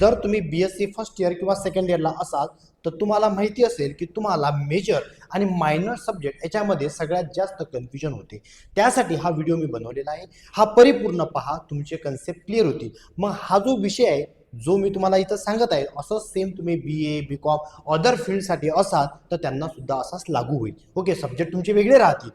जर तुम्ही B S C first year किंवा सेकंड इयरला असाल तर तुम्हाला माहिती असेल की तुम्हाला मेजर आणि मायनर सब्जेक्ट याच्यामध्ये सगळ्यात जास्त कन्फ्युजन होते. त्यासाठी हा व्हिडिओ मी बनवलेला आहे. हा परिपूर्ण पहा तुमचे कन्सेप्ट क्लिअर होतील. मग हा जो विषय आहे जो मी तुम्हाला इथं सांगत आहे असं सेम तुम्ही बी ए बी कॉम अदर फील्डसाठी असाल तर त्यांना सुद्धा असाच लागू होईल. ओके सब्जेक्ट तुमचे वेगळे राहतील.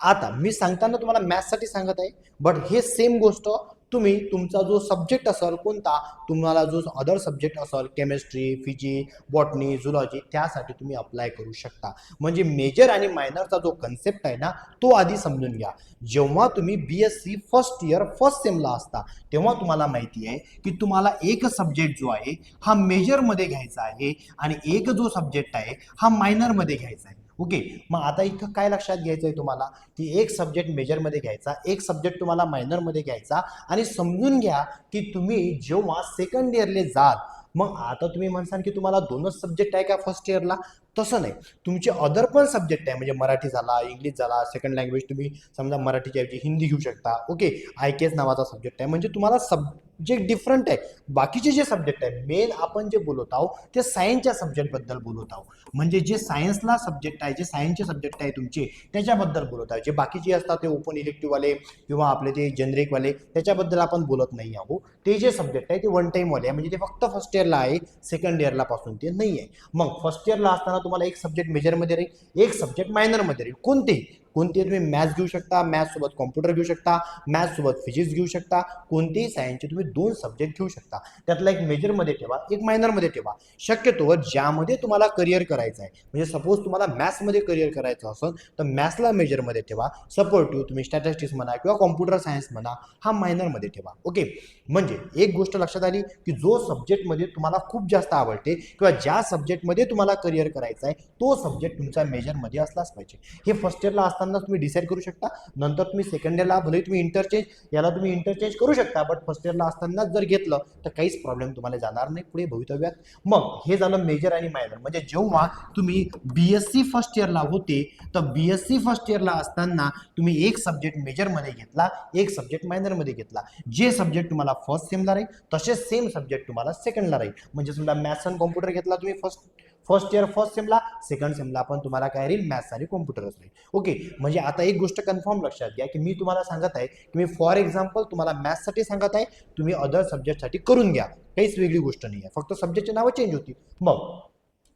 आता मी सांगताना तुम्हाला मॅथ्ससाठी सांगत आहे बट हे सेम गोष्ट तुम्ही तुमचा जो सब्जेक्ट असेल कोणता तुम्हाला जो अदर सब्जेक्ट असेल केमिस्ट्री फिजी बॉटनी झुलॉजी त्यासाठी तुम्ही अप्लाय करू शकता. म्हणजे मेजर आणि मायनरचा जो कन्सेप्ट आहे ना तो आधी समजून घ्या. जेव्हा तुम्ही B S C first year first Semla असता तेव्हा तुम्हाला माहिती आहे की तुम्हाला एक सब्जेक्ट जो आहे हा मेजरमध्ये घ्यायचा आहे आणि एक जो सब्जेक्ट आहे हा मायनरमध्ये घ्यायचा आहे. ओके मग आता इथं काय लक्षात घ्यायचं आहे तुम्हाला? की एक सब्जेक्ट मेजरमध्ये घ्यायचा एक सब्जेक्ट तुम्हाला मायनरमध्ये घ्यायचा आणि समजून घ्या की तुम्ही जेव्हा सेकंड इयरले जाल मग आता तुम्ही म्हणसाल की तुम्हाला दोनच सब्जेक्ट आहे का फर्स्ट इयरला तसं नाही. तुमचे अदर पण सब्जेक्ट आहे. म्हणजे मराठी झाला इंग्लिश झाला सेकंड लँग्वेज तुम्ही समजा मराठीच्या ऐवजी हिंदी घेऊ शकता. ओके आय के एस नावाचा सब्जेक्ट आहे. म्हणजे तुम्हाला सब जे डिफरंट आहे. बाकीचे जे सब्जेक्ट आहे मेन आपण जे बोलत आहोत ते सायन्सच्या सब्जेक्टबद्दल बोलत आहोत. म्हणजे जे सायन्सला सब्जेक्ट आहे जे सायन्सचे सब्जेक्ट आहे तुमचे त्याच्याबद्दल बोलत आहे जे बाकीचे असतात ते ओपन इलेक्टिव्हवाले किंवा आपले ते जनरिकवाले त्याच्याबद्दल आपण बोलत नाही आहोत. ते जे सब्जेक्ट आहे ते वन टाईमवाले आहे. म्हणजे ते फक्त फर्स्ट इयरला आहे सेकंड इयरला पासून ते नाही आहे मग फर्स्ट इयरला असताना तुम्हाला एक सब्जेक्ट मेजरमध्ये राहील एक सब्जेक्ट मायनरमध्ये राहील. कोणते कोणती तुम्ही मॅथ्स घेऊ शकता मॅथ्ससोबत कॉम्प्युटर घेऊ शकता मॅथ्ससोबत फिजिक्स घेऊ शकता कोणतेही सायन्सचे तुम्ही दोन सब्जेक्ट घेऊ शकता. त्यातला एक मेजरमध्ये ठेवा एक मायनरमध्ये ठेवा. शक्यतो ज्यामध्ये तुम्हाला करिअर करायचं आहे म्हणजे सपोज तुम्हाला मॅथ्समध्ये करिअर करायचं असेल तर मॅथ्सला मेजरमध्ये ठेवा. सपोर्टिव्ह तुम्ही स्टॅटिस्टिक्स म्हणा किंवा कॉम्प्युटर सायन्स म्हणा हा मायनरमध्ये ठेवा. ओके म्हणजे एक गोष्ट लक्षात आली की जो सब्जेक्टमध्ये तुम्हाला खूप जास्त आवडते किंवा ज्या सब्जेक्टमध्ये तुम्हाला करिअर करायचं आहे तो सब्जेक्ट तुमचा मेजरमध्ये असलाच पाहिजे. हे फर्स्ट इयरला असताना तुम्ही डिसाईड करू शकता. नंतर तुम्ही सेकंड इयरला भले तुम्ही इंटरचेंज याला तुम्ही इंटरचेंज करू शकता बट फर्स्ट इयरला असताना जर घेतलं तर काहीच प्रॉब्लेम तुम्हाला जाणार नाही पुढे भवितव्यात. मग हे झालं मेजर आणि मायनर म्हणजे जेव्हा तुम्ही बी एस सी फर्स्ट इयरला होते तर बी एस सी फर्स्ट इयरला असताना तुम्ही एक सब्जेक्ट मेजरमध्ये घेतला एक सब्जेक्ट मायनरमध्ये घेतला. जे सब्जेक्ट तुम्हाला फर्स्ट सेमला राहील तसेच सेम सब्जेक्ट तुम्हाला सेकंडला राहील. म्हणजे समजा मॅथ्स आणि कॉम्प्युटर घेतला तुम्ही फर्स्ट फर्स्ट इयर फर्स्ट सेमला सेकंड सेमला पण तुम्हाला काय राहील? मॅथ्स आणि कॉम्प्युटरच राहील. ओके म्हणजे आता एक गोष्ट कन्फर्म लक्षात घ्या की मी तुम्हाला सांगत आहे की मी फॉर एक्झाम्पल तुम्हाला मॅथ्ससाठी सांगत आहे तुम्ही अदर सब्जेक्टसाठी करून घ्या. काहीच वेगळी गोष्ट नाही आहे. फक्त सब्जेक्टचे नावं चेंज होती मग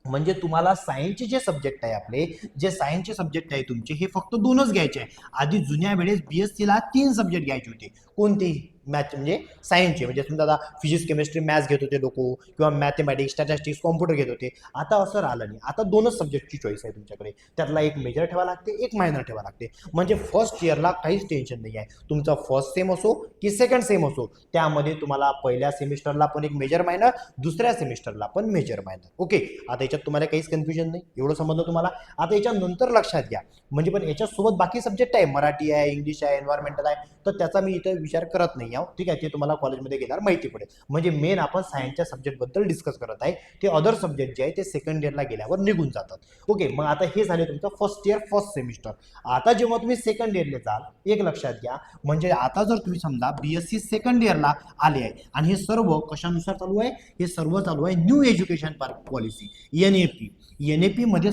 म्हणजे तुम्हाला सायन्सचे जे सब्जेक्ट आहे आपले जे सायन्सचे सब्जेक्ट आहे तुमचे हे फक्त दोनच घ्यायचे आहे. आधी जुन्या वेळेस बी एस सीला तीन सब्जेक्ट घ्यायचे होते. कोणते? मॅथ म्हणजे सायन्सचे म्हणजे समजा आता फिजिक्स केमिस्ट्री मॅथ्स घेत होते लोक किंवा मॅथमॅटिक्स स्टॅटिस्टिक्स कॉम्प्युटर घेत होते. आता असं राहिलं नाही. आता दोनच सब्जेक्टची चॉईस आहे तुमच्याकडे. त्यातला एक मेजर ठेवा लागते एक मायनर ठेवा लागते. म्हणजे फर्स्ट इयरला काहीच टेन्शन नाही आहे. तुमचा फर्स्ट सेम असो की सेकंड सेम असो त्यामध्ये तुम्हाला पहिल्या सेमिस्टरला पण एक मेजर मायनर दुसऱ्या सेमिस्टरला पण मेजर मायनर ओके आता याच्यात तुम्हाला काहीच कन्फ्युजन नाही. एवढं समजलं तुम्हाला? आता याच्यानंतर लक्षात घ्या. म्हणजे पण याच्यासोबत बाकी सब्जेक्ट आहे. मराठी आहे इंग्लिश आहे एन्व्हायरमेंटल आहे. तर त्याचा मी इथं विचार करत नाही. आहोत ठीक आहे ते तुम्हाला कॉलेजमध्ये गेल्यावर माहिती पडेल. म्हणजे मेन आपण सायन्सच्या सब्जेक्टबद्दल डिस्कस करत आहे. ते अदर सब्जेक्ट जे आहे ते सेकंड इयरला गेल्यावर निघून जातात. ओके मग आता हे झाले तुमचं फर्स्ट इयर फर्स्ट सेमिस्टर आता जेव्हा तुम्ही सेकंड इयरला जाल एक लक्षात घ्या. म्हणजे आता जर तुम्ही समजा बी एस सी सेकंड इयरला आले आहे आणि हे सर्व कशानुसार चालू आहे? हे सर्व चालू आहे new education policy N A P N A पीमध्ये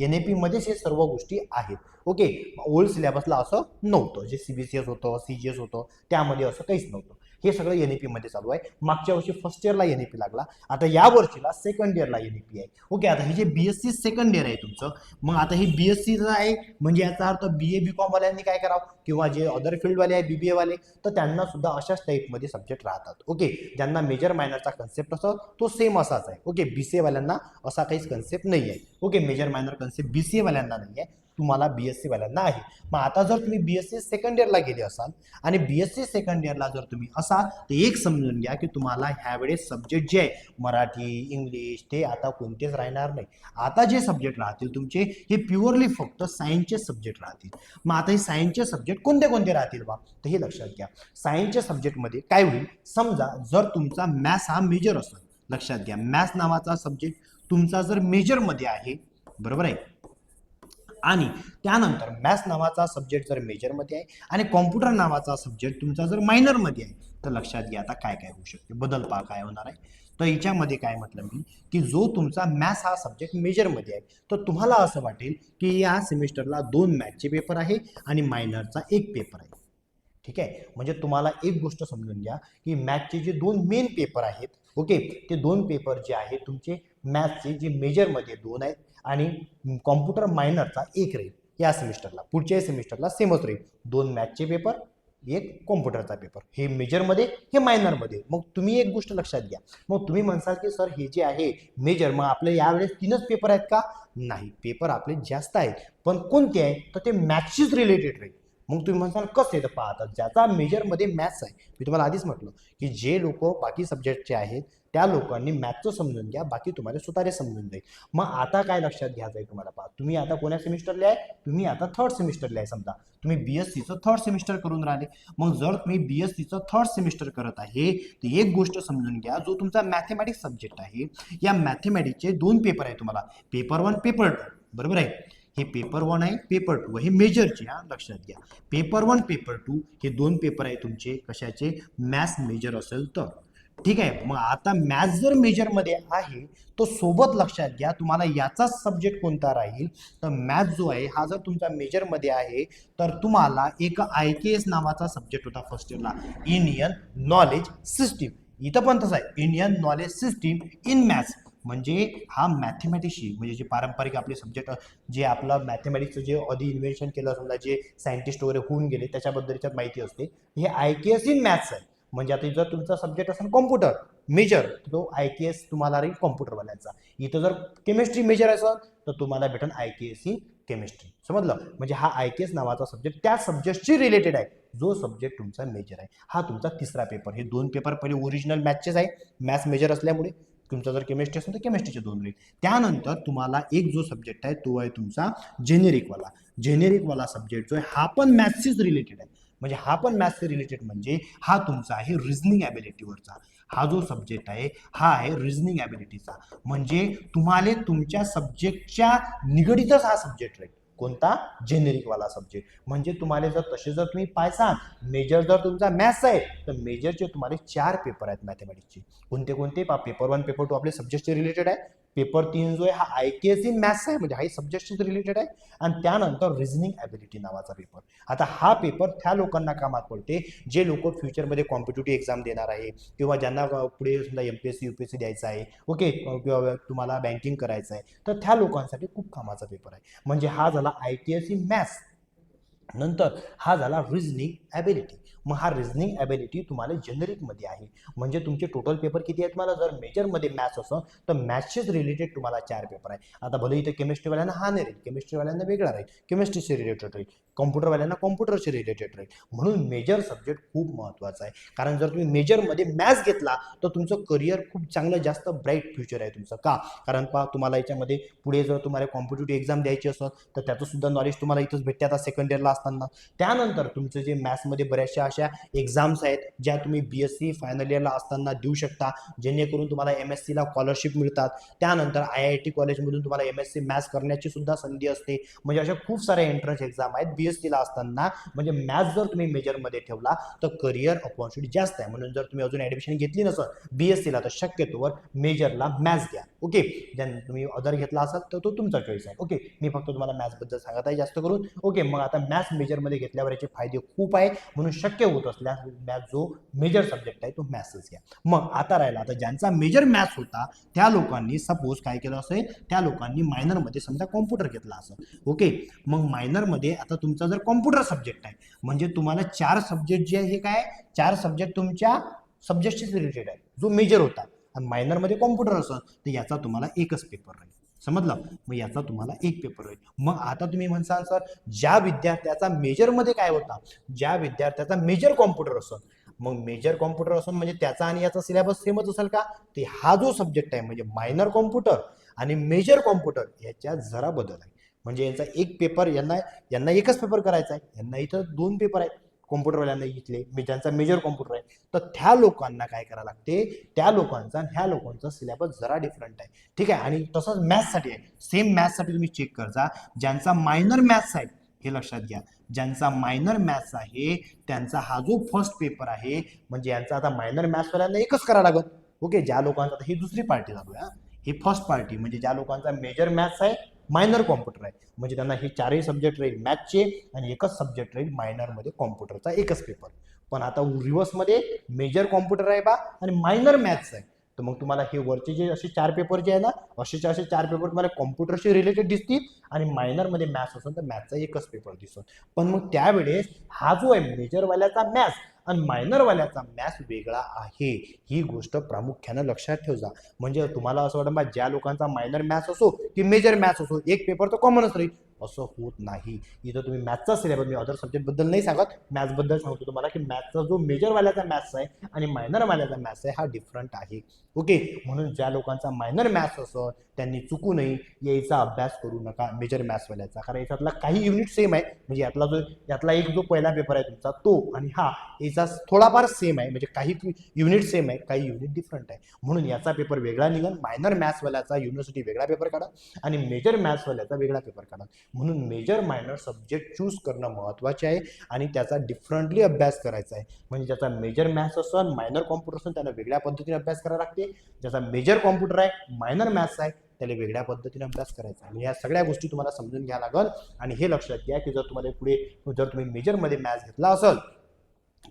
एन ए पीमध्येच हे सर्व गोष्टी आहेत. ओके ओल्ड सिलेबसला असं नव्हतं. जे सी बी सी एस होतं सी जी एस होतं त्यामध्ये असं काहीच नव्हतं. हे सगळं एन ई पीमध्ये चालू आहे. मागच्या वर्षी फर्स्ट इयरला एन ई पी लागला. आता या वर्षीला सेकंड इयरला एन ई पी आहे. ओके आता हे जे B S C second year आहे तुमचं मग आता हे बी एस सीचं आहे म्हणजे याचा अर्थ बी ए बी कॉमवाल्यांनी काय करावं? किंवा जे अदर फील्डवाले आहे बी बी एवाले तर त्यांना सुद्धा अशाच टाईपमध्ये सब्जेक्ट राहतात. ओके ज्यांना मेजर मायनरचा कन्सेप्ट असतो तो सेम असाच आहे. ओके बी सी एवाल्यांना असा काहीच कन्सेप्ट नाही आहे okay major minor concept B C एवाल्यांना नाही आहे तुम्हाला बी एस सीवाल्यांना आहे मग आता जर तुम्ही बी एस सी सेकंड इयरला गेले असाल आणि बी एस सी सेकंड इयरला जर तुम्ही असाल तर एक समजून घ्या की तुम्हाला ह्यावेळेस सब्जेक्ट जे आहे मराठी इंग्लिश ते आता कोणतेच राहणार नाही. आता जे सब्जेक्ट राहतील तुमचे हे प्युअरली फक्त सायन्सचे सब्जेक्ट राहतील. मग आता हे सायन्सचे सब्जेक्ट कोणते कोणते राहतील बा? तर हे लक्षात घ्या. सायन्सच्या सब्जेक्टमध्ये काय होईल? समजा जर तुमचा मॅथ्स हा मेजर असेल लक्षात घ्या. मॅथ्स नावाचा सब्जेक्ट तुमचा जर मेजरमध्ये आहे बरोबर आहे? आणि त्यानंतर मॅथ्स नावाचा सब्जेक्ट जर मेजरमध्ये आहे आणि कॉम्प्युटर नावाचा सब्जेक्ट तुमचा जर मायनरमध्ये आहे तर लक्षात घ्या आता काय काय होऊ शकते. बदल पा काय होणार आहे. तर याच्यामध्ये काय म्हटलं मी की जो तुमचा मॅथ्स हा सब्जेक्ट मेजरमध्ये आहे तर तुम्हाला असं वाटेल की या सेमिस्टरला दोन मॅथचे पेपर आहे आणि मायनरचा एक पेपर आहे. ठीक आहे? म्हणजे तुम्हाला एक गोष्ट समजून घ्या की मॅथचे जे दोन मेन पेपर आहेत ओके ते दोन पेपर जे आहेत तुमचे मॅथचे जे मेजरमध्ये दोन आहेत आणि कॉम्प्युटर मायनरचा एक राहील या सेमिस्टरला पुढच्या सेमिस्टरला सेमच राहील दोन मॅथचे पेपर एक कॉम्प्युटरचा पेपर. हे मेजरमध्ये हे मायनरमध्ये. मग तुम्ही एक गोष्ट लक्षात घ्या. मग तुम्ही म्हणसाल की सर हे जे आहे मेजर मग आपले यावेळेस तीनच पेपर आहेत का? नाही. पेपर आपले जास्त आहेत. पण कोणते आहे? तर ते मॅथशीच रिलेटेड राहील मग तुम्ही म्हणताल कसं येतं पाहता? पाहतात ज्याचा मेजरमध्ये मॅथ्स आहे मी तुम्हाला आधीच म्हटलं की जे लोक बाकी सब्जेक्टचे आहेत त्या लोकांनी मॅथचं समजून घ्या बाकी तुम्हाला सुतारे समजून जाईल. मग आता काय लक्षात घ्यायचं आहे तुम्हाला पहा? तुम्ही आता कोण्या सेमिस्टरला आहे? तुम्ही आता थर्ड सेमिस्टरला आहे समजा. तुम्ही बी एस सीचं थर्ड सेमिस्टर करून राहिले. मग जर तुम्ही बी एस सीचं थर्ड सेमिस्टर करत आहे तर एक गोष्ट समजून घ्या जो तुमचा मॅथमॅटिक्स सब्जेक्ट आहे या मॅथमॅटिक्सचे दोन पेपर आहे तुम्हाला. पेपर वन पेपर टू बरोबर आहे? हे पेपर वन आहे पेपर टू हे मेजरचे हा लक्षात घ्या. पेपर वन पेपर टू हे दोन पेपर आहे तुमचे. कशाचे? मॅथ्स मेजर असेल तर. ठीक आहे? मग आता मॅथ्स जर मेजरमध्ये आहे तो सोबत लक्षात घ्या. तुम्हाला याचाच सब्जेक्ट कोणता राहील? तर मॅथ्स जो आहे हा जर तुमचा मेजरमध्ये आहे तर तुम्हाला एक आय के एस नावाचा सब्जेक्ट होता फर्स्ट इयरला इंडियन नॉलेज सिस्टीम इथं पण तसं आहे. Indian knowledge system in maths म्हणजे हा मॅथमॅटिक्सशी म्हणजे जे पारंपरिक आपले सब्जेक्ट जे आपलं मॅथमॅटिक्सचं जे आधी इन्व्हेन्शन केलं समजा जे सायंटिस्ट वगैरे होऊन गेले त्याच्याबद्दलच्यात माहिती असते. हे I K S in maths आहे. म्हणजे आता जर तुमचा सब्जेक्ट असेल कॉम्प्युटर मेजर तो आय के एस तुम्हाला राहील कॉम्प्युटरवाल्यांचा इथं जर केमिस्ट्री मेजर असेल तर तुम्हाला भेटेल I K S in chemistry समजलं? म्हणजे हा आय के एस नावाचा सब्जेक्ट त्या सब्जेक्टशी रिलेटेड आहे. जो सब्जेक्ट तुमचा मेजर आहे. हा तुमचा तिसरा पेपर हे दोन पेपर पहिले ओरिजिनल मॅथचेच आहे. मॅथ्स मेजर असल्यामुळे तुमचा जर केमिस्ट्री असेल तर केमिस्ट्रीचे दोन राहील त्यानंतर तुम्हाला एक जो सब्जेक्ट आहे तो आहे तुमचा जेनेरिकवाला जेनेरिकवाला सब्जेक्ट जो आहे हा पण मॅथ्सशीच रिलेटेड आहे. म्हणजे हा पण मॅथ्सशी रिलेटेड म्हणजे हा तुमचा आहे रिझनिंग ॲबिलिटीवरचा हा जो सब्जेक्ट आहे हा आहे रिझनिंग ॲबिलिटीचा म्हणजे तुम्हाला तुमच्या सब्जेक्टच्या निगडीतच हा सब्जेक्ट राहील. कोणता? जेनेरिकवाला सब्जेक्ट म्हणजे तुम्हाला जर तसे जर तुम्ही पायसान मेजर जर तुमचा मॅथ्स आहे तर मेजरचे तुम्हाला चार पेपर आहेत मॅथमॅटिक्सचे कोणते कोणते? पा पेपर वन पेपर टू आपले सब्जेक्टचे रिलेटेड आहे. पेपर तीन जो आहे हा I K S in maths आहे म्हणजे हाही सब्जेक्टशीच रिलेटेड आहे. आणि त्यानंतर रिझनिंग ॲबिलिटी नावाचा पेपर आता हा पेपर त्या लोकांना कामात पडते जे लोक फ्युचरमध्ये कॉम्पिटेटिव्ह एक्झाम देणार आहे किंवा ज्यांना पुढे समजा M P S C U P S C द्यायचं आहे ओके किंवा तुम्हाला बँकिंग करायचं आहे तर त्या लोकांसाठी खूप कामाचा पेपर आहे. म्हणजे हा झाला I K S in maths नंतर हा झाला रिझनिंग ॲबिलिटी मग हा रिझनिंग ॲबिलिटी तुम्हाला जनरिकमध्ये आहे. म्हणजे तुमचे टोटल पेपर किती आहेत तुम्हाला जर मेजरमध्ये मॅथ्स असं तर मॅथ्सचेच रिलेटेड तुम्हाला चार पेपर आहे आता भले इथे केमिस्ट्रीवाल्यांना हा नाही राहील केमिस्ट्रीवाल्यांना वेगळा राहील केमिस्ट्रीशी रिलेटेड राहील कॉम्प्युटरवाल्यांना कॉम्प्युटरशी रिलेटेड राहील. म्हणून मेजर सब्जेक्ट खूप महत्त्वाचा आहे. कारण जर तुम्ही मेजरमध्ये मॅथ्स घेतला तर तुमचं करिअर खूप चांगलं जास्त ब्राईट फ्युचर आहे तुमचं. का? कारण पहा तुम्हाला याच्यामध्ये पुढे जर तुम्हाला कॉम्पिटेटिव्ह एक्झाम द्यायची असेल तर त्याचं सुद्धा नॉलेज तुम्हाला इथंच भेटते आता सेकंड इयरला असताना. त्यानंतर तुमचं जे मॅथ्समध्ये बऱ्याचशा अशा एक्झाम्स आहेत ज्या तुम्ही बी एस सी फायनल इयरला असताना देऊ शकता जेणेकरून तुम्हाला एम एस सीला स्कॉलरशिप मिळतात. त्यानंतर आय आय टी कॉलेजमधून तुम्हाला एम एस सी मॅथ्स करण्याची सुद्धा संधी असते. म्हणजे अशा खूप साऱ्या एंट्रन्स एक्झाम आहेत बी एस सीला असताना. म्हणजे मॅथ्स जर तुम्ही मेजरमध्ये ठेवला तर करिअर ऑपॉर्च्युनिटी जास्त आहे. म्हणून जर तुम्ही अजून ॲडमिशन घेतली नसेल बी एस सीला तर शक्यतोवर मेजरला मॅथ्स घ्या. ओके ज्या तुम्ही अदर घेतला असाल तर तो तुमचा चॉईस आहे. ओके मी फक्त तुम्हाला मॅथ्सबद्दल सांगत आहे जास्त करून. ओके मग आता मॅथ्स मेजरमध्ये घेतल्यावर याचे फायदे खूप आहे. म्हणून शक्य होत असल्यास मॅथ जो मेजर सब्जेक्ट आहे तो मॅथ्सच घ्या. मग आता राहिला आता ज्यांचा मेजर मॅथ्स होता त्या लोकांनी सपोज काय केलं असेल? त्या लोकांनी मायनरमध्ये समजा कॉम्प्युटर घेतला असेल. ओके मग मायनरमध्ये आता तुमचा जर कॉम्प्युटर सब्जेक्ट आहे म्हणजे तुम्हाला चार सब्जेक्ट जे आहे हे काय? चार सब्जेक्ट तुमच्या सब्जेक्टशीच रिलेटेड आहे. जो मेजर होता. आणि मायनरमध्ये कॉम्प्युटर असेल तर याचा तुम्हाला एकच पेपर राहील. समजलं? मग याचा तुम्हाला एक पेपर होईल. मग आता तुम्ही म्हणसाल सर ज्या विद्यार्थ्याचा मेजरमध्ये काय होता? ज्या विद्यार्थ्याचा मेजर कॉम्प्युटर असेल मग मेजर कॉम्प्युटर असून म्हणजे त्याचा आणि याचा सिलेबस सेमच असेल का? ते हा जो सब्जेक्ट आहे म्हणजे मायनर कॉम्प्युटर आणि मेजर कॉम्प्युटर याच्यात जरा बदल आहे. म्हणजे यांचा एक पेपर यांना यांना एकच पेपर करायचा आहे. यांना इथं दोन पेपर आहेत. कॉम्प्युटरवाल्यांना घेतले मी ज्यांचा मेजर कॉम्प्युटर आहे तर त्या लोकांना काय करावं लागते? त्या लोकांचा आणि ह्या लोकांचा सिलेबस जरा डिफरंट आहे. ठीक आहे? आणि तसंच मॅथ्ससाठी आहे. सेम मॅथ्ससाठी तुम्ही चेक करजा. ज्यांचा मायनर मॅथ्स आहे हे लक्षात घ्या. ज्यांचा मायनर मॅथ्स आहे त्यांचा हा जो फर्स्ट पेपर आहे म्हणजे यांचा आता मायनर मॅथ्सवाल्यांना एकच करावं लागत ओके ज्या लोकांचा आता ही दुसरी पार्टी झाली ही. फर्स्ट पार्टी म्हणजे ज्या लोकांचा मेजर मॅथ्स आहे मायनर कॉम्प्युटर आहे. म्हणजे त्यांना हे चारही सब्जेक्ट राहील मॅथचे आणि एकच सब्जेक्ट राहील मायनरमध्ये कॉम्प्युटरचा एकच पेपर पण आता रिव्हर्समध्ये मेजर कॉम्प्युटर आहे बा आणि मायनर मॅथ्स आहे. तर मग तुम्हाला हे वरचे जे असे चार पेपर जे आहे ना असेचे असे चार पेपर तुम्हाला कॉम्प्युटरशी रिलेटेड दिसतील आणि मायनरमध्ये मॅथ्स असेल तर मॅथ्सचा एकच पेपर दिसतो पण मग त्यावेळेस हा जो आहे मेजरवाल्याचा मॅथ्स आणि मायनरवाल्याचा मॅथ्स वेगळा आहे. ही गोष्ट प्रामुख्यानं लक्षात ठेवजा. म्हणजे तुम्हाला असं वाटतं बा ज्या लोकांचा मायनर मॅथ्स असो की मेजर मॅथ्स असो एक पेपर तर कॉमनच राहील. असं होत नाही. इथं तुम्ही मॅथ्सचा सिलेबस मी अदर सब्जेक्टबद्दल नाही सांगत. मॅथ्सबद्दल सांगतो तुम्हाला की मॅथ्सचा जो मेजरवाल्याचा मॅथ्स आहे आणि मायनरवाल्याचा मॅथ्स आहे हा डिफरंट आहे. ओके म्हणून ज्या लोकांचा मायनर मॅथ्स असं त्यांनी चुकू नये याचा अभ्यास करू नका मेजर मॅथ्सवाल्याचा कारण याच्यातला काही युनिट सेम आहे. म्हणजे यातला जो यातला एक जो पहिला पेपर आहे तुमचा तो आणि हा याचा थोडाफार सेम आहे. म्हणजे काही युनिट सेम आहे काही युनिट डिफरंट आहे. म्हणून याचा पेपर वेगळा निघाल मायनर मॅथ्सवाल्याचा युनिव्हर्सिटी वेगळा पेपर काढा आणि मेजर मॅथ्सवाल्याचा वेगळा पेपर काढा. म्हणून मेजर मायनर सब्जेक्ट चूज करणं महत्त्वाचे आहे आणि त्याचा डिफरंटली अभ्यास करायचा आहे. म्हणजे ज्याचा मेजर मॅथ्स असन मायनर कॉम्प्युटर असेल त्यांना वेगळ्या पद्धतीने अभ्यास करावा लागते. ज्याचा मेजर कॉम्प्युटर आहे मायनर मॅथ्स आहे त्याला वेगळ्या पद्धतीने अभ्यास करायचा आहे. या सगळ्या गोष्टी तुम्हाला समजून घ्यावं लागल. आणि हे लक्षात घ्या की जर तुम्हाला पुढे जर तुम्ही मेजरमध्ये मॅथ्स घेतला असेल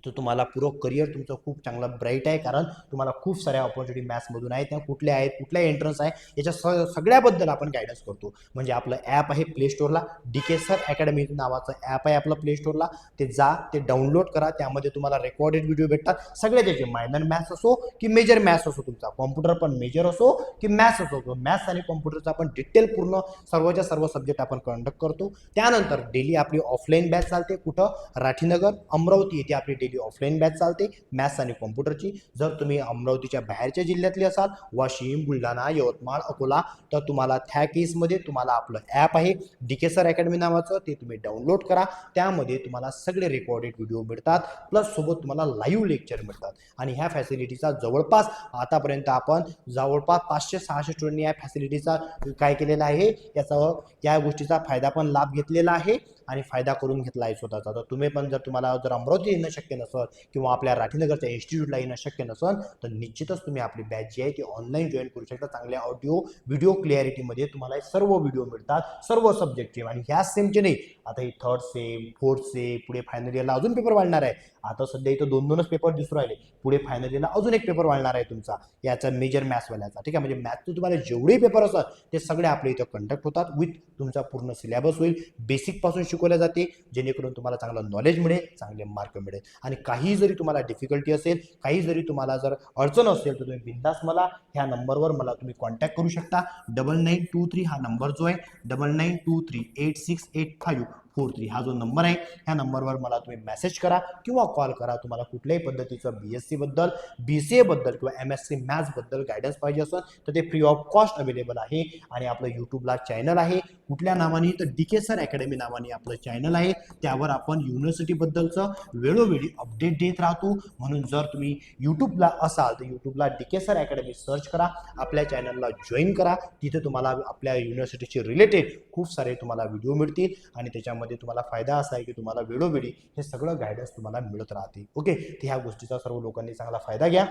तर तुम्हाला पूर्व करिअर तुमचं खूप चांगलं ब्राईट आहे. कारण तुम्हाला खूप साऱ्या ऑपॉर्च्युनिटी मॅथ्समधून आहेत. त्या कुठल्या आहेत कुठल्या एंट्रन्स आहे याच्या स सगळ्याबद्दल आपण गायडन्स करतो. म्हणजे आपलं ॲप आहे प्ले स्टोअरला डी के सर अकॅडमी नावाचं ॲप आहे आपलं प्ले स्टोअरला ते जा ते डाउनलोड करा. त्यामध्ये तुम्हाला रेकॉर्डेड व्हिडिओ भेटतात. सगळे त्याचे मायनर मॅथ्स असो की मेजर मॅथ्स असो तुमचा. कॉम्प्युटर पण मेजर असो की मॅथ्स असो. मॅथ्स आणि कॉम्प्युटरचा आपण डिटेल पूर्ण सर्वच्या सर्व सब्जेक्ट आपण कंडक्ट करतो. त्यानंतर डेली आपली ऑफलाईन बॅच चालते. कुठं? राठीनगर अमरावती येथे आपली डेली ऑफलाईन बॅच चालते. मॅथ्स आणि कॉम्प्युटरची जर तुम्ही अमरावतीच्या बाहेरच्या जिल्ह्यातले असाल वाशिम बुलढाणा यवतमाळ अकोला तर तुम्हाला त्या केसमध्ये तुम्हाला आपलं ॲप आहे. डी के सर अकॅडमी नावाचं. ते तुम्ही डाउनलोड करा. त्यामध्ये तुम्हाला सगळे रेकॉर्डेड व्हिडिओ मिळतात. प्लस सोबत तुम्हाला लाईव्ह लेक्चर मिळतात. आणि ह्या फॅसिलिटीचा जवळपास आतापर्यंत आपण जवळपास पाचशे सहाशे स्टुडंटनी या फॅसिलिटीचा काय केलेला आहे याचा या गोष्टीचा फायदा पण लाभ घेतलेला आहे. आणि फायदा करून घेतला आहे स्वतःचा. तर तुम्ही पण जर तुम्हाला जर अमरावती येणं शक्य नसल किंवा आपल्या राठीनगरच्या इन्स्टिट्यूटला येणं शक्य नसल तर निश्चितच तुम्ही आपली बॅच जी आहे ती ऑनलाईन जॉईन करू शकता. चांगल्या ऑडिओ व्हिडिओ क्लिअरिटीमध्ये तुम्हाला हे सर्व व्हिडिओ मिळतात सर्व सब्जेक्टचे आणि ह्या सेमचे नाही. आता ही थर्ड सेम फोर्थ सेम पुढे फायनल इयरला अजून पेपर वाढणार आहे. आता सध्या इथं दोन दोनच पेपर दिसून राहिले. पुढे फायनल इयरला अजून एक पेपर वाढणार आहे तुमचा. याचा मेजर मॅथ्सवाल्याचा ठीक आहे? म्हणजे मॅथचे तुम्हाला जेवढे पेपर असतात ते सगळे आपल्या इथं कंडक्ट होतात. विथ तुमचा पूर्ण सिलेबस होईल. बेसिकपासून शिकवल्या जाते जेणेकरून तुम्हाला चांगलं नॉलेज मिळेल चांगले मार्क मिळेल. आणि काही जरी तुम्हाला डिफिकल्टी असेल काही जरी तुम्हाला जर अडचण असेल तर तुम्ही बिंदास मला ह्या नंबरवर मला तुम्ही कॉन्टॅक्ट करू शकता. डबल नाईन टू थ्री हा नंबर जो आहे double nine two three eight six eight five four three हा जो नंबर आहे ह्या नंबरवर मला तुम्ही मेसेज करा किंवा कॉल करा. तुम्हाला कुठल्याही पद्धतीचं बी एस सीबद्दल बी सी एबद्दल किंवा एम एस सी मॅथ्सबद्दल गायडन्स पाहिजे असेल तर ते फ्री ऑफ कॉस्ट अवेलेबल आहे. आणि आपलं यूट्यूबला चॅनल आहे. कुठल्या नावाने? तर डी के सर अकॅडमी नावाने आपलं चॅनल आहे. त्यावर आपण युनिव्हर्सिटीबद्दलचं वेळोवेळी अपडेट देत राहतो. म्हणून जर तुम्ही यूट्यूबला असाल तर यूट्यूबला D K sir academy search करा. आपल्या चॅनलला जॉईन करा. तिथे तुम्हाला आपल्या युनिव्हर्सिटीचे रिलेटेड खूप सारे तुम्हाला व्हिडिओ मिळतील. आणि त्याच्यामध्ये तुम्हाला फायदा असा आहे की तुम्हाला वेळोवेळी हे सगळं गायडन्स तुम्हाला मिळत राहते. ओके तर ह्या गोष्टीचा सर्व लोकांनी चांगला फायदा घ्या.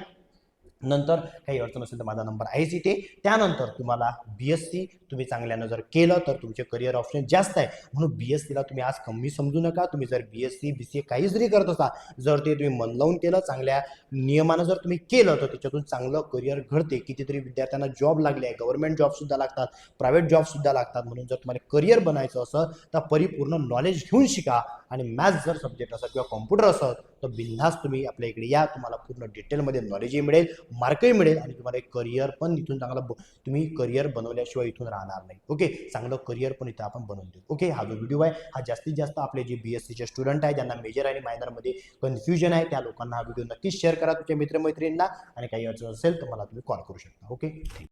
नंतर काही अडचण असेल तर माझा नंबर आहेच इथे. त्यानंतर तुम्हाला बी एस सी तुम्ही चांगल्यानं जर केलं तर तुमचे करिअर ऑप्शन जास्त आहे. म्हणून बी एस सीला तुम्ही आज कमी समजू नका. तुम्ही जर B S C B C A काही जरी करत असाल जर ते तुम्ही मन लावून केलं चांगल्या नियमानं जर तुम्ही केलं तर त्याच्यातून चांगलं करिअर घडते. कितीतरी विद्यार्थ्यांना जॉब लागले आहे. गव्हर्नमेंट जॉबसुद्धा लागतात प्रायव्हेट जॉबसुद्धा लागतात. म्हणून जर तुम्हाला करिअर बनायचं असेल तर परिपूर्ण नॉलेज घेऊन शिका. आणि मॅथ्स जर सब्जेक्ट असत किंवा कॉम्प्युटर असेल तर बिनधास्त तुम्ही आपल्या इकडे या. तुम्हाला पूर्ण डिटेलमध्ये नॉलेजही मिळेल. मार्कही मिळेल आणि तुम्हाला एक करिअर पण इथून चांगलं ब- तुम्ही करिअर बनवल्याशिवाय इथून राहणार नाही. ओके चांगलं करिअर पण इथं आपण बनवून देऊ. ओके हा जो व्हिडिओ आहे हा जास्तीत जास्त आपले जे बी एस सीचे स्टुडंट आहे ज्यांना मेजर आणि मायनरमध्ये कन्फ्युजन आहे त्या लोकांना हा व्हिडिओ नक्कीच शेअर करा तुमच्या मित्रमैत्रिणींना आणि काही अडचण असेल तर मला तुम्ही कॉल करू शकता. ओके